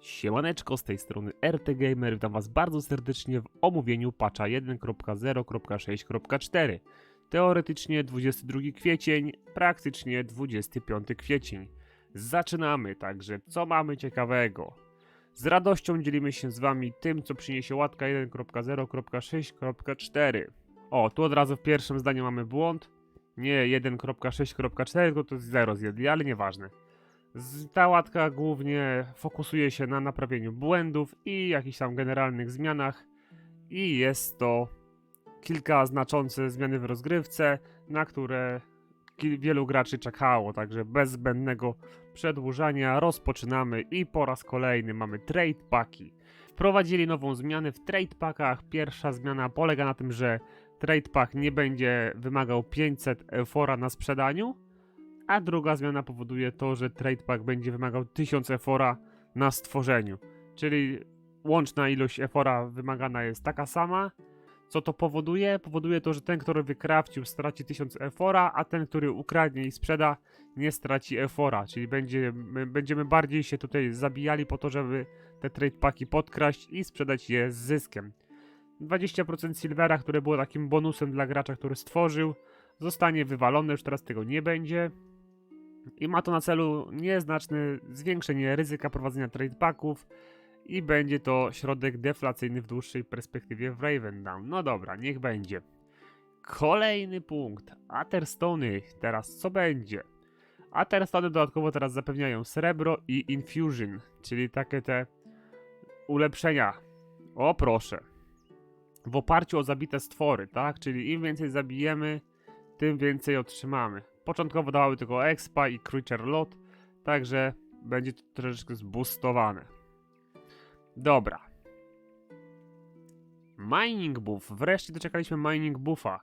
Siemaneczko, z tej strony RT Gamer, witam was bardzo serdecznie w omówieniu patcha 1.0.6.4. Teoretycznie 22 kwiecień, praktycznie 25 kwiecień. Zaczynamy, także co mamy ciekawego? Z radością dzielimy się z wami tym, co przyniesie łatka 1.0.6.4. O, tu od razu w pierwszym zdaniu mamy błąd. Nie 1.6.4, tylko to jest 0 zjedli, ale nieważne. Ta łatka głównie fokusuje się na naprawieniu błędów i jakichś tam generalnych zmianach. I jest to kilka znaczące zmiany w rozgrywce, na które wielu graczy czekało. Także bez zbędnego przedłużania rozpoczynamy i po raz kolejny mamy trade paki. Wprowadzili nową zmianę w trade packach. Pierwsza zmiana polega na tym, że trade pack nie będzie wymagał 500 eufora na sprzedaniu, a druga zmiana powoduje to, że trade pack będzie wymagał 1000 efora na stworzeniu. Czyli łączna ilość efora wymagana jest taka sama. Co to powoduje? Powoduje to, że ten, który wykrawcił, straci 1000 efora, a ten, który ukradnie i sprzeda, nie straci efora. Czyli będzie, my będziemy bardziej się tutaj zabijali po to, żeby te trade paki podkraść i sprzedać je z zyskiem. 20% silvera, które było takim bonusem dla gracza, który stworzył, zostanie wywalone, już teraz tego nie będzie. I ma to na celu nieznaczne zwiększenie ryzyka prowadzenia trade packów i będzie to środek deflacyjny w dłuższej perspektywie w Raven Down. No dobra, niech będzie. Kolejny punkt. Atherstony. Teraz co będzie? Atherstony dodatkowo teraz zapewniają srebro i infusion, czyli takie te ulepszenia. O proszę. W oparciu o zabite stwory, tak? Czyli im więcej zabijemy, tym więcej otrzymamy. Początkowo dawały tylko expa i creature lot, także będzie to troszeczkę zboostowane. Dobra. Mining buff. Wreszcie doczekaliśmy mining buffa.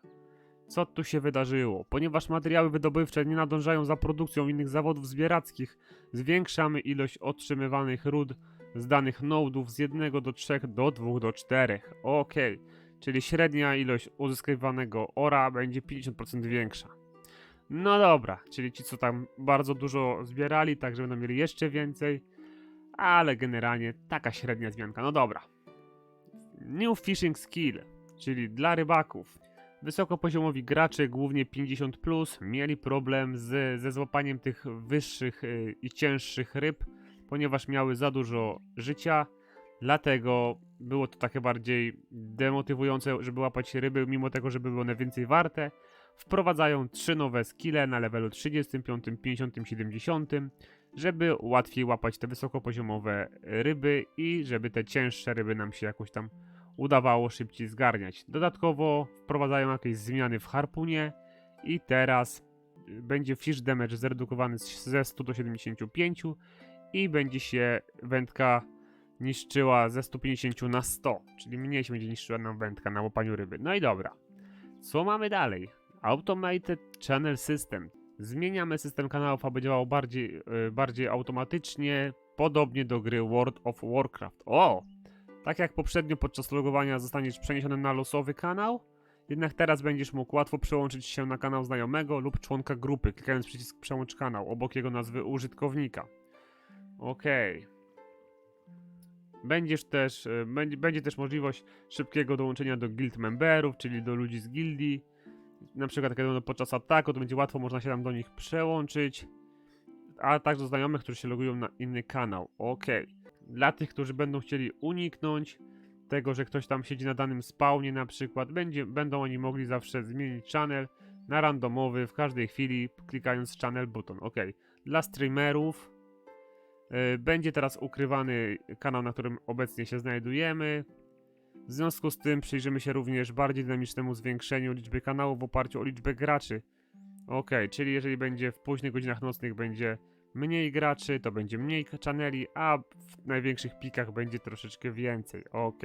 Co tu się wydarzyło? Ponieważ materiały wydobywcze nie nadążają za produkcją innych zawodów zbierackich, zwiększamy ilość otrzymywanych ród z danych nodów z 1 do 3 do 2 do 4. Ok, czyli średnia ilość uzyskiwanego ora będzie 50% większa. No dobra, czyli ci co tam bardzo dużo zbierali, także będą mieli jeszcze więcej, ale generalnie taka średnia zmianka. No dobra. New Fishing Skill, czyli dla rybaków. Wysokopoziomowi gracze, głównie 50, plus, mieli problem z, ze złapaniem tych wyższych y, i cięższych ryb, ponieważ miały za dużo życia. Dlatego było to takie bardziej demotywujące, żeby łapać ryby, mimo tego, żeby były one więcej warte. Wprowadzają trzy nowe skille na levelu 35, 50, 70, żeby łatwiej łapać te wysokopoziomowe ryby i żeby te cięższe ryby nam się jakoś tam udawało szybciej zgarniać. Dodatkowo wprowadzają jakieś zmiany w harpunie i teraz będzie fish damage zredukowany ze 100 do 75 i będzie się wędka niszczyła ze 150 na 100, czyli mniej się będzie niszczyła nam wędka na łapaniu ryby. No i dobra. Co mamy dalej? Automated Channel System. Zmieniamy system kanałów, aby działał bardziej, yy, bardziej automatycznie, podobnie do gry World of Warcraft. O! Tak jak poprzednio podczas logowania zostaniesz przeniesiony na losowy kanał, jednak teraz będziesz mógł łatwo przełączyć się na kanał znajomego lub członka grupy, klikając przycisk przełącz kanał obok jego nazwy użytkownika. Okej. Będziesz też, y, będzie, będzie też możliwość szybkiego dołączenia do guild memberów, czyli do ludzi z gildii. Na przykład kiedy będą podczas ataku, to będzie łatwo, można się tam do nich przełączyć. A także do znajomych, którzy się logują na inny kanał. Okej. Dla tych, którzy będą chcieli uniknąć tego, że ktoś tam siedzi na danym spawnie na przykład, będzie, będą oni mogli zawsze zmienić channel na randomowy w każdej chwili, klikając channel button. Ok. Dla streamerów y, będzie teraz ukrywany kanał, na którym obecnie się znajdujemy. W związku z tym przyjrzymy się również bardziej dynamicznemu zwiększeniu liczby kanałów w oparciu o liczbę graczy. Ok, czyli jeżeli będzie w późnych godzinach nocnych będzie mniej graczy, to będzie mniej channeli, a w największych pikach będzie troszeczkę więcej. Ok.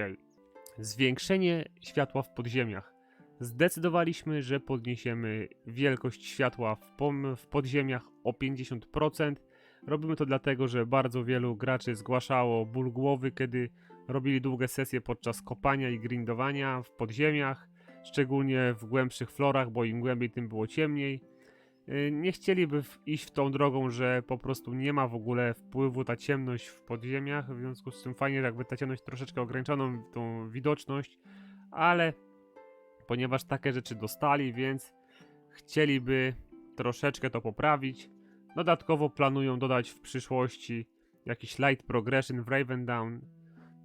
Zwiększenie światła w podziemiach. Zdecydowaliśmy, że podniesiemy wielkość światła w, w podziemiach o 50%. Robimy to dlatego, że bardzo wielu graczy zgłaszało ból głowy, kiedy robili długie sesje podczas kopania i grindowania w podziemiach, szczególnie w głębszych florach, bo im głębiej, tym było ciemniej. y, nie chcieliby iść w tą drogą, że po prostu nie ma w ogóle wpływu ta ciemność w podziemiach, w związku z czym fajnie jakby ta ciemność troszeczkę ograniczoną, tą widoczność, ale ponieważ takie rzeczy dostali, więc chcieliby troszeczkę to poprawić. Dodatkowo planują dodać w przyszłości jakiś light progression w Raven Down.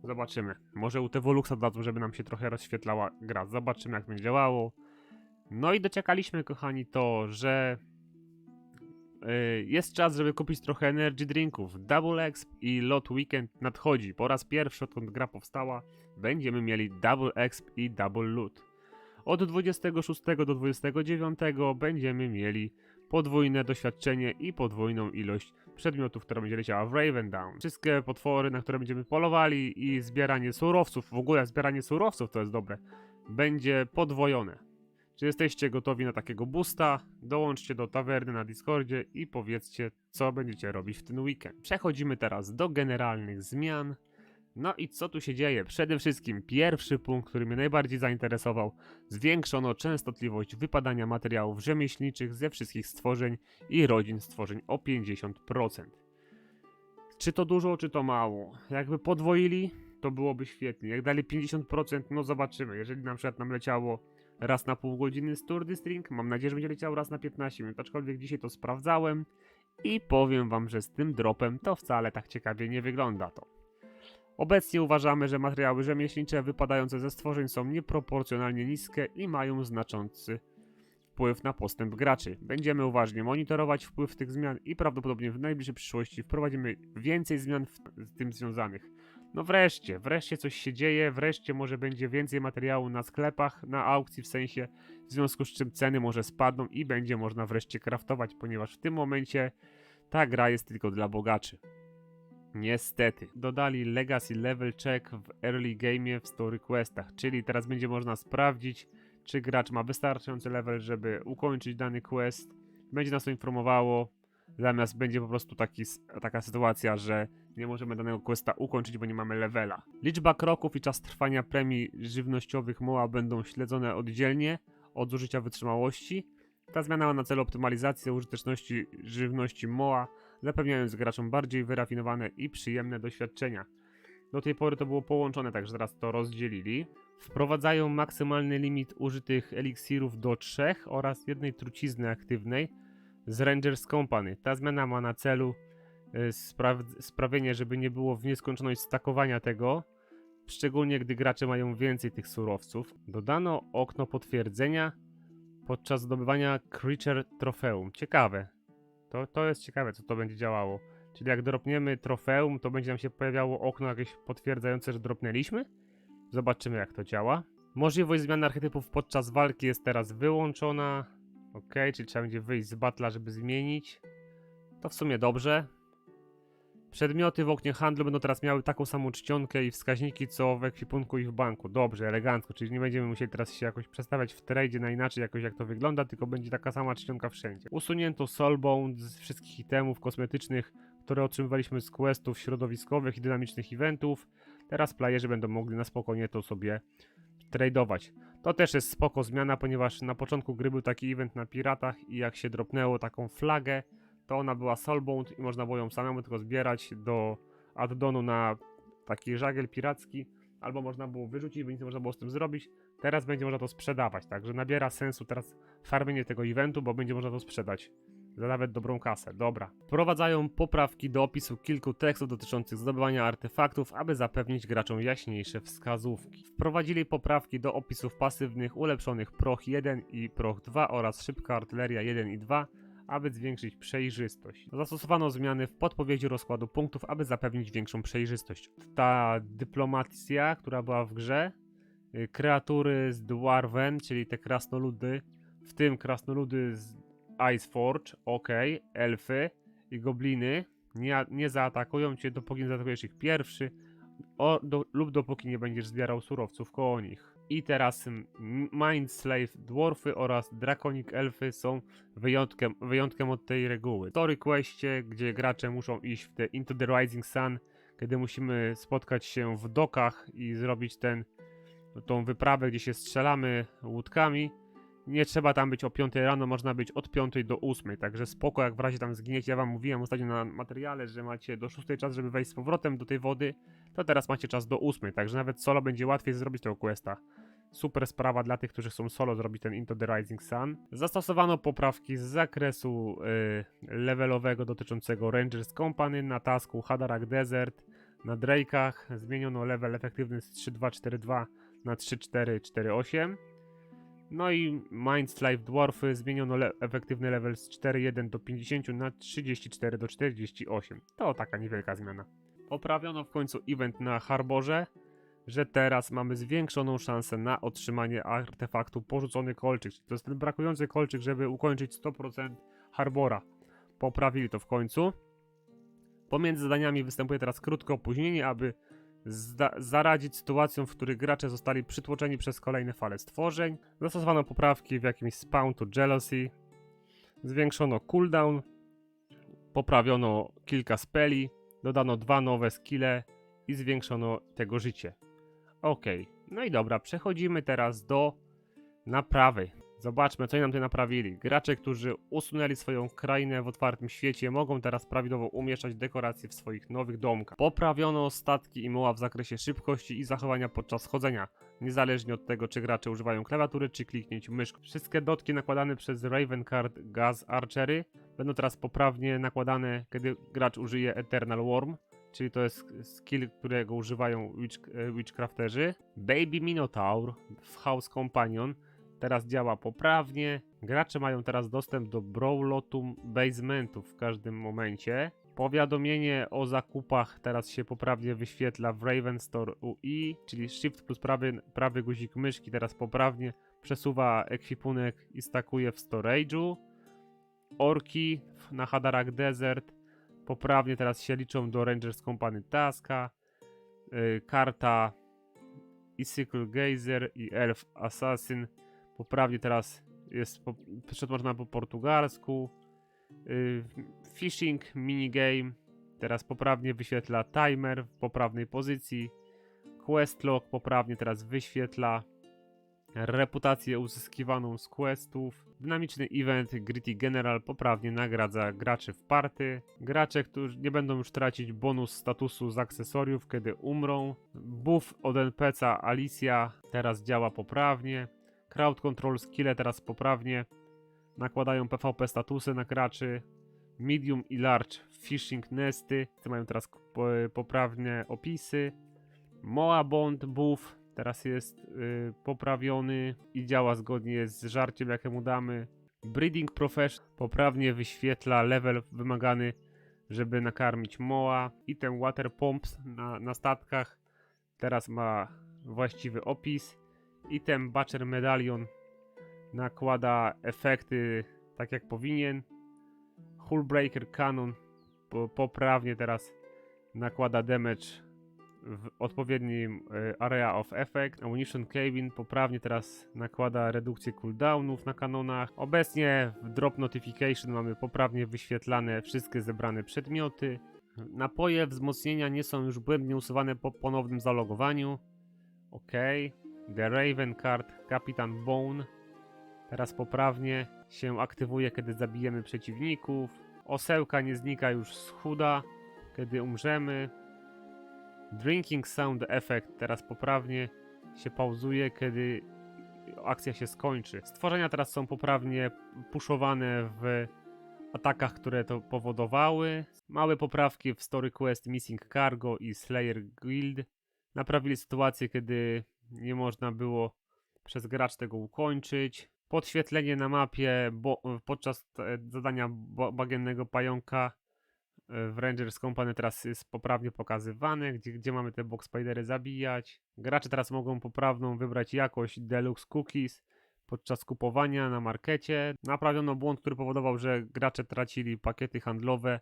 Zobaczymy. Może u Tevoluxa dadzą, żeby nam się trochę rozświetlała gra. Zobaczymy jak będzie działało. No i doczekaliśmy, kochani, to, że yy, jest czas, żeby kupić trochę energy drinków. Double Exp i Lot Weekend nadchodzi. Po raz pierwszy, odkąd gra powstała, będziemy mieli Double Exp i Double Loot. Od 26 do 29 będziemy mieli podwójne doświadczenie i podwójną ilość przedmiotów, która będzie leciała w Raven Down. Wszystkie potwory, na które będziemy polowali i zbieranie surowców, w ogóle zbieranie surowców to jest dobre, będzie podwojone. Czy jesteście gotowi na takiego boosta? Dołączcie do tawerny na Discordzie i powiedzcie, co będziecie robić w ten weekend. Przechodzimy teraz do generalnych zmian. No i co tu się dzieje? Przede wszystkim pierwszy punkt, który mnie najbardziej zainteresował. Zwiększono częstotliwość wypadania materiałów rzemieślniczych ze wszystkich stworzeń i rodzin stworzeń o 50%. Czy to dużo, czy to mało? Jakby podwoili, to byłoby świetnie. Jak dali 50%, no zobaczymy. Jeżeli na przykład nam leciało raz na pół godziny sturdy string, mam nadzieję, że będzie leciało raz na 15 minut, aczkolwiek dzisiaj to sprawdzałem i powiem wam, że z tym dropem to wcale tak ciekawie nie wygląda to. Obecnie uważamy, że materiały rzemieślnicze wypadające ze stworzeń są nieproporcjonalnie niskie i mają znaczący wpływ na postęp graczy. Będziemy uważnie monitorować wpływ tych zmian i prawdopodobnie w najbliższej przyszłości wprowadzimy więcej zmian z tym związanych. No wreszcie, wreszcie coś się dzieje, wreszcie może będzie więcej materiału na sklepach, na aukcji w sensie, w związku z czym ceny może spadną i będzie można wreszcie craftować, ponieważ w tym momencie ta gra jest tylko dla bogaczy. Niestety, dodali Legacy Level Check w Early Game w Story Questach, czyli teraz będzie można sprawdzić, czy gracz ma wystarczający level, żeby ukończyć dany quest. Będzie nas to informowało, zamiast będzie po prostu taki, taka sytuacja, że nie możemy danego questa ukończyć, bo nie mamy levela. Liczba kroków i czas trwania premii żywnościowych MOA będą śledzone oddzielnie od zużycia wytrzymałości. Ta zmiana ma na celu optymalizację użyteczności żywności MOA, zapewniając graczom bardziej wyrafinowane i przyjemne doświadczenia. Do tej pory to było połączone, także teraz to rozdzielili. Wprowadzają maksymalny limit użytych eliksirów do 3 oraz jednej trucizny aktywnej z Rangers Company. Ta zmiana ma na celu y, spra- sprawienie, żeby nie było w nieskończoność stakowania tego, szczególnie gdy gracze mają więcej tych surowców. Dodano okno potwierdzenia podczas zdobywania Creature Trofeum. Ciekawe. To, to jest ciekawe, co to będzie działało. Czyli jak dropniemy trofeum, to będzie nam się pojawiało okno jakieś potwierdzające, że dropnęliśmy? Zobaczymy, jak to działa. Możliwość zmiany archetypów podczas walki jest teraz wyłączona. Ok, czyli trzeba będzie wyjść z batla, żeby zmienić. To w sumie dobrze. Przedmioty w oknie handlu będą teraz miały taką samą czcionkę i wskaźniki, co w ekwipunku i w banku. Dobrze, elegancko, czyli nie będziemy musieli teraz się jakoś przestawiać w tradzie na inaczej jakoś jak to wygląda, tylko będzie taka sama czcionka wszędzie. Usunięto soulbound z wszystkich itemów kosmetycznych, które otrzymywaliśmy z questów środowiskowych i dynamicznych eventów. Teraz playerzy będą mogli na spokojnie to sobie tradeować. To też jest spoko zmiana, ponieważ na początku gry był taki event na piratach i jak się dropnęło taką flagę, to ona była soulbound i można było ją samemu tylko zbierać do addonu na taki żagiel piracki, albo można było wyrzucić, bo nic nie można było z tym zrobić. Teraz będzie można to sprzedawać, także nabiera sensu teraz farmienie tego eventu, bo będzie można to sprzedać za nawet dobrą kasę. Dobra. Wprowadzają poprawki do opisu kilku tekstów dotyczących zdobywania artefaktów, aby zapewnić graczom jaśniejsze wskazówki. Wprowadzili poprawki do opisów pasywnych ulepszonych Proch 1 i Proch 2 oraz szybka artyleria 1 i 2, aby zwiększyć przejrzystość. Zastosowano zmiany w podpowiedzi rozkładu punktów, aby zapewnić większą przejrzystość. Ta dyplomacja, która była w grze, y, kreatury z Dwarven, czyli te krasnoludy, w tym krasnoludy z Iceforge, ok, elfy i gobliny nie, nie zaatakują cię, dopóki nie zaatakujesz ich pierwszy o, do, lub dopóki nie będziesz zbierał surowców koło nich. I teraz Mind Slave Dwarfy oraz Draconic Elfy są wyjątkiem, wyjątkiem od tej reguły. Story Questie, gdzie gracze muszą iść w te Into the Rising Sun, kiedy musimy spotkać się w dokach i zrobić ten, tą wyprawę, gdzie się strzelamy łódkami, Nie trzeba tam być o 5 rano, można być od 5 do 8, także spoko, jak w razie tam zginiecie. Ja wam mówiłem ostatnio na materiale, że macie do 6 czas, żeby wejść z powrotem do tej wody, to teraz macie czas do 8, także nawet solo będzie łatwiej zrobić tego questa. Super sprawa dla tych, którzy chcą solo zrobić ten Into the Rising Sun. Zastosowano poprawki z zakresu y, levelowego dotyczącego Rangers Company na tasku Hadarak Desert. Na Drake'ach zmieniono level efektywny z 3242 na 3448. No i Mind's Dwarfy zmieniono le efektywny level z 4.1 do 50 na 34 do 48. To taka niewielka zmiana. Poprawiono w końcu event na Harborze, że teraz mamy zwiększoną szansę na otrzymanie artefaktu porzucony kolczyk. To jest ten brakujący kolczyk, żeby ukończyć 100% Harbora. Poprawili to w końcu. Pomiędzy zadaniami występuje teraz krótkie opóźnienie, aby zaradzić sytuacjom, w których gracze zostali przytłoczeni przez kolejne fale stworzeń. Zastosowano poprawki w jakimś spawn to jealousy. Zwiększono cooldown. Poprawiono kilka speli. Dodano dwa nowe skille i zwiększono tego życie. Ok, no i dobra, przechodzimy teraz do naprawy. Zobaczmy, co nam tutaj naprawili. Gracze, którzy usunęli swoją krainę w otwartym świecie, mogą teraz prawidłowo umieszczać dekoracje w swoich nowych domkach. Poprawiono statki i moła w zakresie szybkości i zachowania podczas chodzenia, niezależnie od tego, czy gracze używają klawiatury, czy kliknięć myszką. Wszystkie dotki nakładane przez Ravencard Gaz Archery będą teraz poprawnie nakładane, kiedy gracz użyje Eternal Worm czyli to jest skill, którego używają witch, e, witchcrafterzy. Baby Minotaur w House Companion teraz działa poprawnie. Gracze mają teraz dostęp do Brawlotum basementów w każdym momencie. Powiadomienie o zakupach teraz się poprawnie wyświetla w Raven Store UI, czyli Shift plus prawy, prawy guzik myszki teraz poprawnie przesuwa ekwipunek i stakuje w storage'u. Orki na Hadarak Desert poprawnie teraz się liczą do Rangers Company Taska, yy, karta Icicle Geyser i Elf Assassin poprawnie teraz jest po, przetworzona po portugalsku. Yy, fishing minigame teraz poprawnie wyświetla timer w poprawnej pozycji. Questlog poprawnie teraz wyświetla reputację uzyskiwaną z questów. Dynamiczny event Gritty General poprawnie nagradza graczy w party. Gracze, którzy nie będą już tracić bonus statusu z akcesoriów, kiedy umrą. Buff od NPC'a Alicia teraz działa poprawnie. Crowd Control skille teraz poprawnie nakładają PvP statusy na graczy. Medium i Large Fishing Nesty te mają teraz po- poprawne opisy. Moa Bond Buff teraz jest y, poprawiony i działa zgodnie z żarciem, jakiemu damy. Breeding Profession poprawnie wyświetla level wymagany, żeby nakarmić Moa. I ten Water Pumps na, na statkach teraz ma właściwy opis. I ten Butcher Medallion nakłada efekty tak jak powinien. Hullbreaker Cannon po, poprawnie teraz nakłada damage w odpowiednim e, area of effect. Ammunition Cabin poprawnie teraz nakłada redukcję cooldownów na kanonach. Obecnie w drop notification mamy poprawnie wyświetlane wszystkie zebrane przedmioty. Napoje wzmocnienia nie są już błędnie usuwane po ponownym zalogowaniu. Ok. The Raven Card Kapitan Bone teraz poprawnie się aktywuje, kiedy zabijemy przeciwników. Osełka nie znika już z chuda, kiedy umrzemy. Drinking Sound Effect teraz poprawnie się pauzuje, kiedy akcja się skończy. Stworzenia teraz są poprawnie puszowane w atakach, które to powodowały. Małe poprawki w Story Quest Missing Cargo i Slayer Guild naprawili sytuację, kiedy nie można było przez gracz tego ukończyć. Podświetlenie na mapie bo, podczas e, zadania bagiennego pająka e, w Rangers Company teraz jest poprawnie pokazywane, gdzie, gdzie mamy te box spidery zabijać. Gracze teraz mogą poprawną wybrać jakość Deluxe Cookies podczas kupowania na markecie. Naprawiono błąd, który powodował, że gracze tracili pakiety handlowe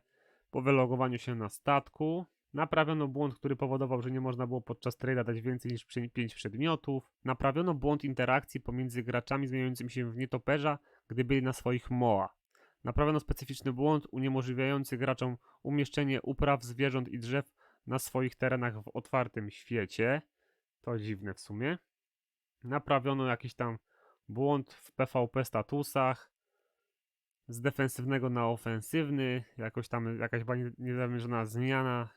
po wylogowaniu się na statku. Naprawiono błąd, który powodował, że nie można było podczas trade'a dać więcej niż 5 przedmiotów. Naprawiono błąd interakcji pomiędzy graczami zmieniającymi się w nietoperza, gdy byli na swoich MOA. Naprawiono specyficzny błąd uniemożliwiający graczom umieszczenie upraw, zwierząt i drzew na swoich terenach w otwartym świecie. To dziwne w sumie. Naprawiono jakiś tam błąd w PvP statusach, z defensywnego na ofensywny, jakoś tam jakaś niezamierzona zmiana.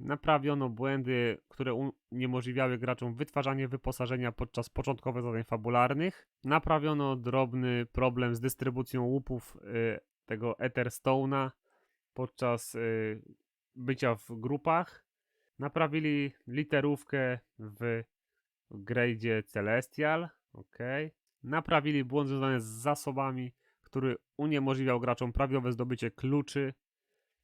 Naprawiono błędy, które uniemożliwiały graczom wytwarzanie wyposażenia podczas początkowych zadań fabularnych. Naprawiono drobny problem z dystrybucją łupów y, tego Etherstone'a podczas y, bycia w grupach. Naprawili literówkę w gradzie Celestial. ok. Naprawili błąd związany z zasobami, który uniemożliwiał graczom prawidłowe zdobycie kluczy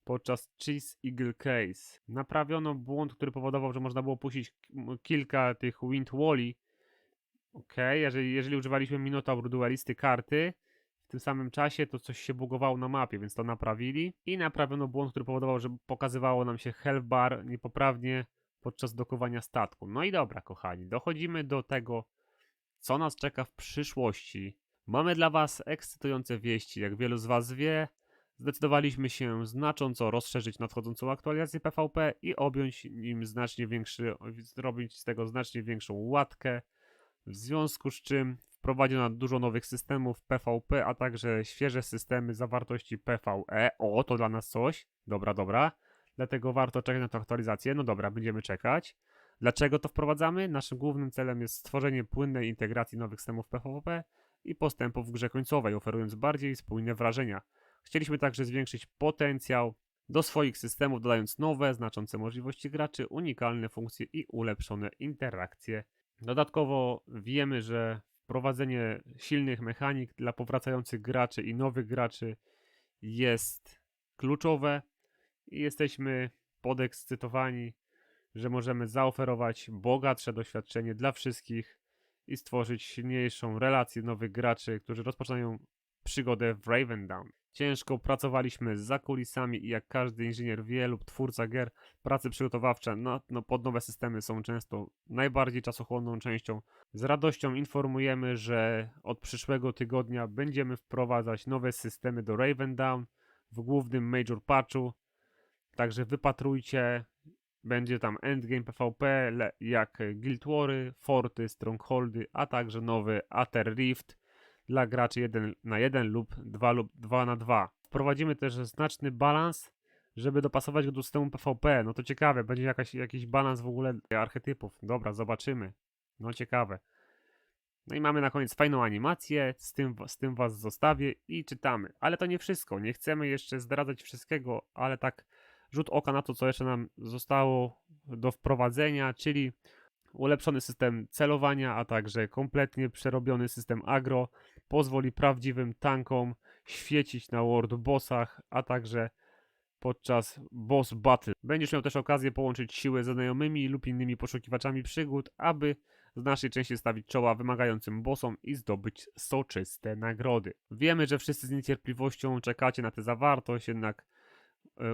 podczas Cheese Eagle Case. Naprawiono błąd, który powodował, że można było puścić kilka tych Wind Wally. Ok, jeżeli, jeżeli używaliśmy Minotaur Duelisty karty, w tym samym czasie to coś się bugowało na mapie, więc to naprawili. I naprawiono błąd, który powodował, że pokazywało nam się health bar niepoprawnie podczas dokowania statku. No i dobra, kochani, dochodzimy do tego, co nas czeka w przyszłości. Mamy dla Was ekscytujące wieści. Jak wielu z Was wie, zdecydowaliśmy się znacząco rozszerzyć nadchodzącą aktualizację PvP i objąć nim znacznie większy, zrobić z tego znacznie większą łatkę. W związku z czym wprowadzono dużo nowych systemów PvP, a także świeże systemy zawartości PvE. O, to dla nas coś. Dobra, dobra. Dlatego warto czekać na tę aktualizację. No dobra, będziemy czekać. Dlaczego to wprowadzamy? Naszym głównym celem jest stworzenie płynnej integracji nowych systemów PvP i postępów w grze końcowej, oferując bardziej spójne wrażenia. Chcieliśmy także zwiększyć potencjał do swoich systemów, dodając nowe, znaczące możliwości graczy, unikalne funkcje i ulepszone interakcje. Dodatkowo wiemy, że wprowadzenie silnych mechanik dla powracających graczy i nowych graczy jest kluczowe i jesteśmy podekscytowani, że możemy zaoferować bogatsze doświadczenie dla wszystkich i stworzyć silniejszą relację nowych graczy, którzy rozpoczynają przygodę w Ravendown. Ciężko pracowaliśmy za kulisami i jak każdy inżynier wie lub twórca gier, prace przygotowawcze no, no, pod nowe systemy są często najbardziej czasochłonną częścią. Z radością informujemy, że od przyszłego tygodnia będziemy wprowadzać nowe systemy do Ravendown w głównym Major Patchu. Także wypatrujcie, będzie tam endgame PvP, jak Guild Wary, Forty, Strongholdy, a także nowy Aether Rift dla graczy 1 na 1 lub 2 lub 2 na 2. Wprowadzimy też znaczny balans, żeby dopasować go do systemu PvP. No to ciekawe, będzie jakaś, jakiś balans w ogóle archetypów. Dobra, zobaczymy. No ciekawe. No i mamy na koniec fajną animację, z tym, z tym was zostawię i czytamy. Ale to nie wszystko, nie chcemy jeszcze zdradzać wszystkiego, ale tak rzut oka na to, co jeszcze nam zostało do wprowadzenia, czyli ulepszony system celowania, a także kompletnie przerobiony system agro pozwoli prawdziwym tankom świecić na world bossach, a także podczas boss battle. Będziesz miał też okazję połączyć siły ze znajomymi lub innymi poszukiwaczami przygód, aby z naszej części stawić czoła wymagającym bossom i zdobyć soczyste nagrody. Wiemy, że wszyscy z niecierpliwością czekacie na tę zawartość, jednak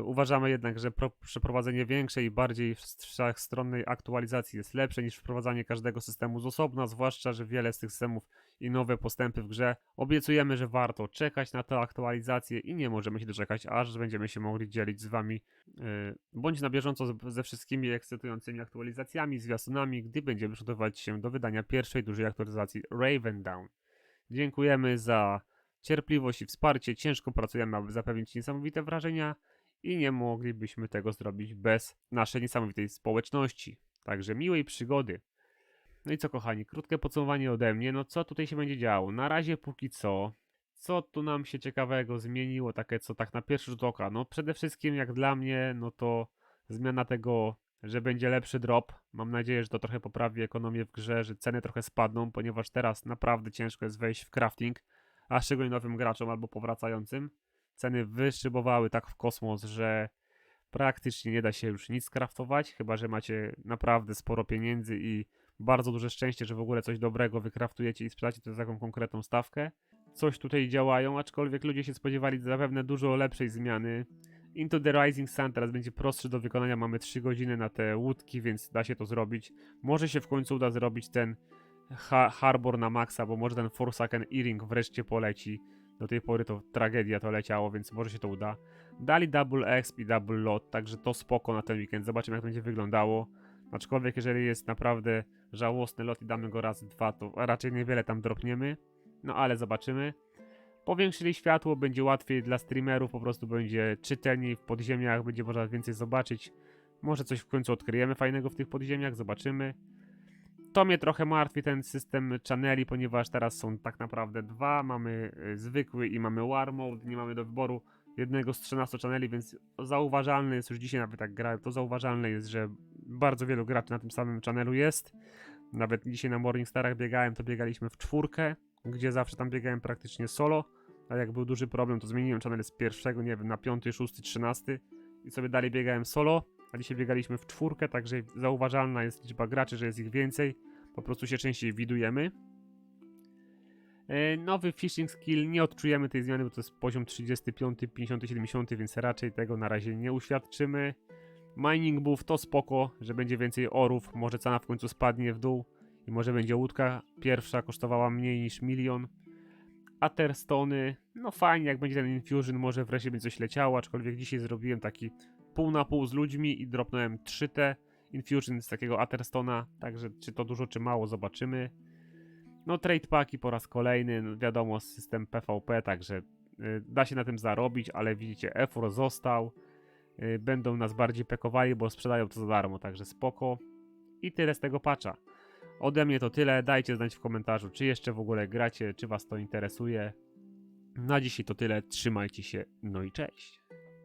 uważamy jednak, że pro, przeprowadzenie większej i bardziej wszechstronnej aktualizacji jest lepsze niż wprowadzanie każdego systemu z osobna, zwłaszcza, że wiele z tych systemów i nowe postępy w grze. Obiecujemy, że warto czekać na tę aktualizację i nie możemy się doczekać, aż będziemy się mogli dzielić z Wami yy, bądź na bieżąco ze wszystkimi ekscytującymi aktualizacjami, zwiastunami, gdy będziemy przygotowywać się do wydania pierwszej dużej aktualizacji Ravendown. Dziękujemy za cierpliwość i wsparcie. Ciężko pracujemy, aby zapewnić niesamowite wrażenia i nie moglibyśmy tego zrobić bez naszej niesamowitej społeczności. Także miłej przygody. No i co kochani, krótkie podsumowanie ode mnie. No co tutaj się będzie działo? Na razie póki co, co tu nam się ciekawego zmieniło, takie co tak na pierwszy rzut oka? No przede wszystkim jak dla mnie, no to zmiana tego, że będzie lepszy drop. Mam nadzieję, że to trochę poprawi ekonomię w grze, że ceny trochę spadną, ponieważ teraz naprawdę ciężko jest wejść w crafting, a szczególnie nowym graczom albo powracającym. Ceny wyszybowały tak w kosmos, że praktycznie nie da się już nic craftować, chyba że macie naprawdę sporo pieniędzy i bardzo duże szczęście, że w ogóle coś dobrego wykraftujecie i sprzedacie to za taką konkretną stawkę. Coś tutaj działają, aczkolwiek ludzie się spodziewali zapewne dużo lepszej zmiany. Into the Rising Sun teraz będzie prostszy do wykonania, mamy 3 godziny na te łódki, więc da się to zrobić. Może się w końcu uda zrobić ten ha Harbor na maksa, bo może ten Forsaken Earring wreszcie poleci. Do tej pory to tragedia to leciało, więc może się to uda. Dali Double Exp i Double Lot, także to spoko na ten weekend. Zobaczymy jak to będzie wyglądało. Aczkolwiek jeżeli jest naprawdę żałosny lot i damy go raz, dwa, to raczej niewiele tam dropniemy. No ale zobaczymy. Powiększyli światło, będzie łatwiej dla streamerów, po prostu będzie czytelniej w podziemiach, będzie można więcej zobaczyć. Może coś w końcu odkryjemy fajnego w tych podziemiach, zobaczymy. To mnie trochę martwi ten system channeli, ponieważ teraz są tak naprawdę dwa. Mamy y, zwykły i mamy war mode, nie mamy do wyboru jednego z 13 channeli, więc zauważalne jest, już dzisiaj nawet tak grałem, to zauważalne jest, że bardzo wielu graczy na tym samym channelu jest. Nawet dzisiaj na Morningstarach biegałem, to biegaliśmy w czwórkę, gdzie zawsze tam biegałem praktycznie solo. A jak był duży problem, to zmieniłem channel z pierwszego, nie wiem, na piąty, szósty, trzynasty i sobie dalej biegałem solo. A dzisiaj biegaliśmy w czwórkę, także zauważalna jest liczba graczy, że jest ich więcej. Po prostu się częściej widujemy. E, Nowy phishing skill, nie odczujemy tej zmiany, bo to jest poziom 35, 50, 70, więc raczej tego na razie nie uświadczymy. Mining buff to spoko, że będzie więcej orów, może cena w końcu spadnie w dół i może będzie łódka pierwsza kosztowała mniej niż milion. Aterstony, no fajnie, jak będzie ten Infusion, może wreszcie będzie coś leciało, aczkolwiek dzisiaj zrobiłem taki pół na pół z ludźmi i dropnąłem 3T Infusion z takiego Aterstona, także czy to dużo, czy mało, zobaczymy. No trade paki po raz kolejny, no, wiadomo, system PvP, także y, da się na tym zarobić, ale widzicie, Efor został, y, będą nas bardziej pekowali, bo sprzedają to za darmo, także spoko. I tyle z tego patcha. Ode mnie to tyle, dajcie znać w komentarzu, czy jeszcze w ogóle gracie, czy was to interesuje. Na dzisiaj to tyle, trzymajcie się, no i cześć.